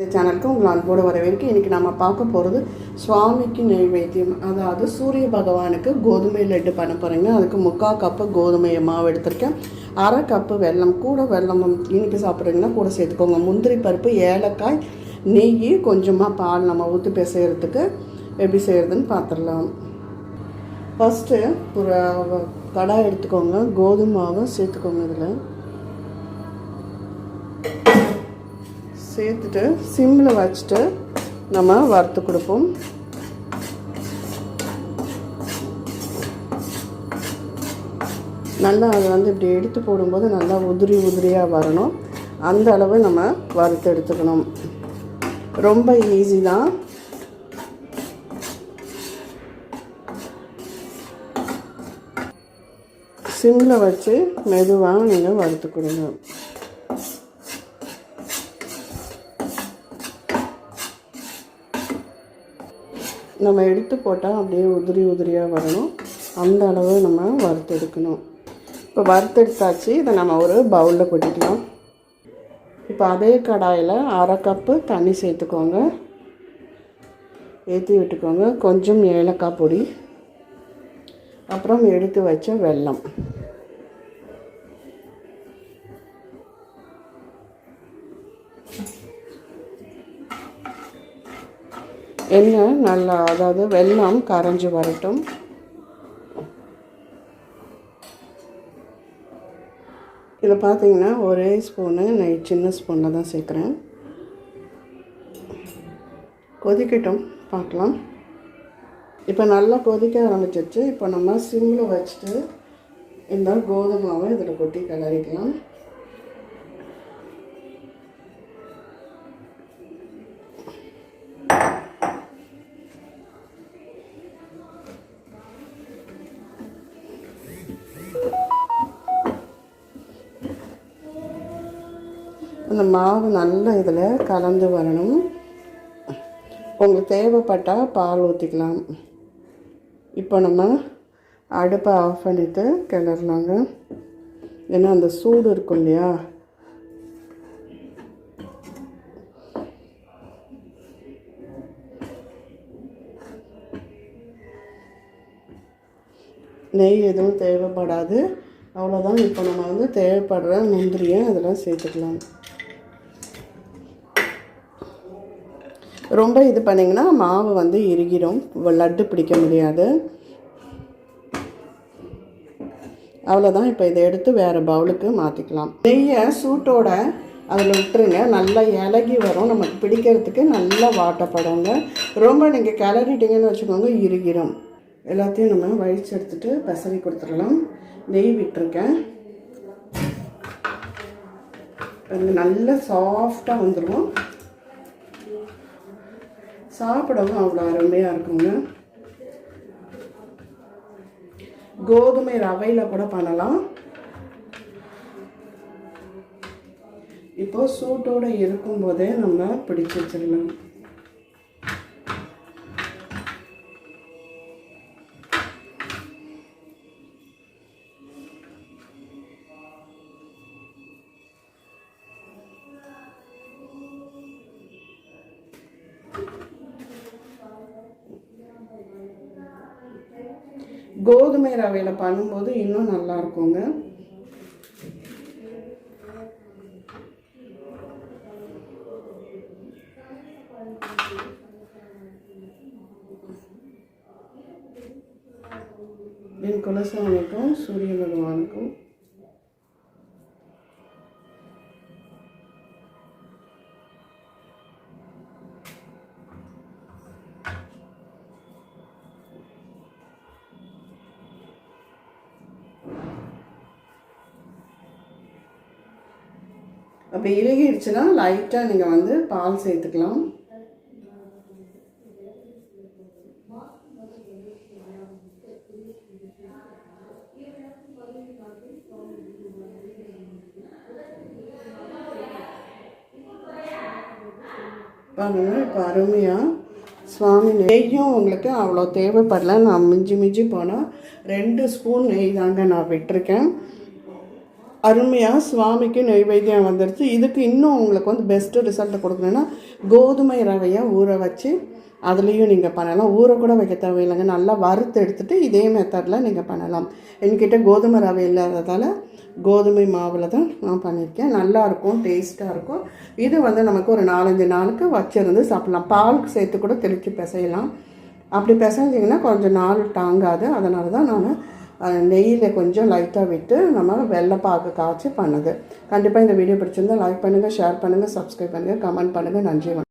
இந்த சேனலுக்கு உங்களை அன்போடு வரவேற்கு இன்றைக்கி நம்ம பார்க்க போகிறது சுவாமிக்கு நெய்வேத்தியம் அதாவது சூரிய பகவானுக்கு கோதுமை லட்டு பண்ண போகிறேங்க அதுக்கு முக்கால் கப்பு கோதுமையை மாவு எடுத்திருக்கேன். அரை கப்பு வெல்லம் கூட வெல்லம் இனிப்பு சாப்பிட்றீங்கன்னா கூட சேர்த்துக்கோங்க. முந்திரி பருப்பு ஏலக்காய் நெய் கொஞ்சமாக பால் நம்ம ஊற்றி பிசைகிறதுக்கு எப்படி செய்கிறதுன்னு பார்த்துடலாம். ஃபஸ்ட்டு ஒரு கடாய் எடுத்துக்கோங்க. கோதுமை மாவை சேர்த்துக்கோங்க இதில். சேர்த்துட்டு சிம்மில் வச்சுட்டு நம்ம வறுத்து கொடுப்போம். நல்லா அதை வந்து இப்படி எடுத்து போடும்போது நல்லா உதிரி உதிரியாக வரணும். அந்த அளவு நம்ம வறுத்து எடுத்துக்கணும். ரொம்ப ஈஸி தான். சிம்மில் வச்சு மெதுவாக நீங்கள் வறுத்து கொடுங்க. நம்ம எடுத்து போட்டால் அப்படியே உதிரி உதிரியாக வரணும். அந்த அளவு நம்ம வறுத்து எடுக்கணும். இப்போ வறுத்தெடுத்தாச்சு இதை நம்ம ஒரு பவுலில் கொட்டிக்கலாம். இப்போ அதே கடாயில் அரை கப்பு தண்ணி சேர்த்துக்கோங்க. ஏற்றி விட்டுக்கோங்க. கொஞ்சம் ஏலக்காய் பொடி. அப்புறம் எடுத்து வச்ச வெல்லம். எண்ணெய் நல்லா அதாவது வெல்லம் கரைஞ்சி வரட்டும். இதில் பார்த்தீங்கன்னா ஒரே ஸ்பூனு நான் சின்ன ஸ்பூனில் தான் சேர்க்குறேன். கொதிக்கட்டும் பார்க்கலாம். இப்போ நல்லா கொதிக்க ஆரம்பிச்சிருச்சு. இப்போ நம்ம சிம்மில் வச்சுட்டு இந்த கோதுமாவை இதில் கொட்டி கிளறிக்கலாம். அந்த மாவு நல்ல இதில் கலந்து வரணும். உங்களுக்கு தேவைப்பட்டால் பால் ஊற்றிக்கலாம் இப்போ நம்ம அடுப்பை ஆஃப் பண்ணிவிட்டு கிளறலாங்க. ஏன்னா அந்த சூடு இருக்கும் இல்லையா? நெய் எதுவும் தேவைப்படாது. அவ்வளோதான் இப்போ நம்ம வந்து தேவைப்படுற முந்திரியை அதில் சேர்த்துக்கலாம். ரொம்ப இது பண்ணிங்கன்னா மாவு வந்து இறுகிடும். லட்டு பிடிக்க முடியாது. அவ்வளோதான் இப்போ இதை எடுத்து வேறு பவுலுக்கு மாற்றிக்கலாம் நெய்யை சூட்டோட அதில் விட்டுருங்க. நல்லா இலகி வரும். நமக்கு பிடிக்கிறதுக்கு நல்லா வாட்டப்படுங்க ரொம்ப நீங்கள் கிளறிட்டீங்கன்னு வச்சுக்கோங்க இறுகிடும் எல்லாத்தையும் நம்ம வழிச்சு எடுத்துட்டு பசரி கொடுத்துடலாம். நெய் விட்டுருக்கேன். நல்லா சாஃப்டாக வந்துடும் சாப்பிடவும் அவ்வளோ அருமையாக இருக்குங்க. கோதுமை ரவையில் கூட பண்ணலாம். இப்போ சூட்டோடு இருக்கும்போதே நம்ம பிடிச்சி வச்சிடலாம். கோதுமை ரவையில் பண்ணும்போது இன்னும் நல்லா இருக்குங்க. என் குலசாமிக்கும் சூரிய பகவானுக்கும் அப்போ இறுகிடுச்சுன்னா லைட்டாக நீங்கள் வந்து பால் சேர்த்துக்கலாம். இப்போ அருமையாக சுவாமி நெய்யும் உங்களுக்கு அவ்வளோ தேவைப்படல. நான் மிஞ்சி மிஞ்சி போனால் ரெண்டு ஸ்பூன் நெய் தாங்க நான் விட்டுருக்கேன். அருமையாக சுவாமிக்கு நைவேத்தியம் வந்துடுச்சு இதுக்கு இன்னும் உங்களுக்கு வந்து பெஸ்ட்டு ரிசல்ட்டை கொடுக்கணுன்னா கோதுமை ரவையை ஊற வச்சு அதுலேயும் நீங்கள் பண்ணலாம். ஊற கூட வைக்க தேவையில்லைங்க. நல்லா வறுத்து எடுத்துகிட்டு இதே மெத்தடில் நீங்கள் பண்ணலாம். என்கிட்ட கோதுமை ரவை இல்லாததால் கோதுமை மாவில் தான் நான் பண்ணியிருக்கேன். நல்லாயிருக்கும் டேஸ்ட்டாக இருக்கும். இது வந்து நமக்கு ஒரு நாலஞ்சு நாளுக்கு வச்சுருந்து சாப்பிட்லாம். பால் சேர்த்து கூட தெளித்து பிசையலாம். அப்படி பிசைஞ்சிங்கன்னா கொஞ்சம் நாள் தாங்காது. அதனால தான் நான் நெய்யில் கொஞ்சம் லைட்டாக விட்டு நம்ம வெள்ளைப்பாக்கு காய்ச்சி பண்ணுது. கண்டிப்பாக இந்த வீடியோ பிடிச்சிருந்தா லைக் பண்ணுங்கள் ஷேர் பண்ணுங்கள் சப்ஸ்கிரைப் பண்ணுங்கள் கமெண்ட் பண்ணுங்கள் நன்றி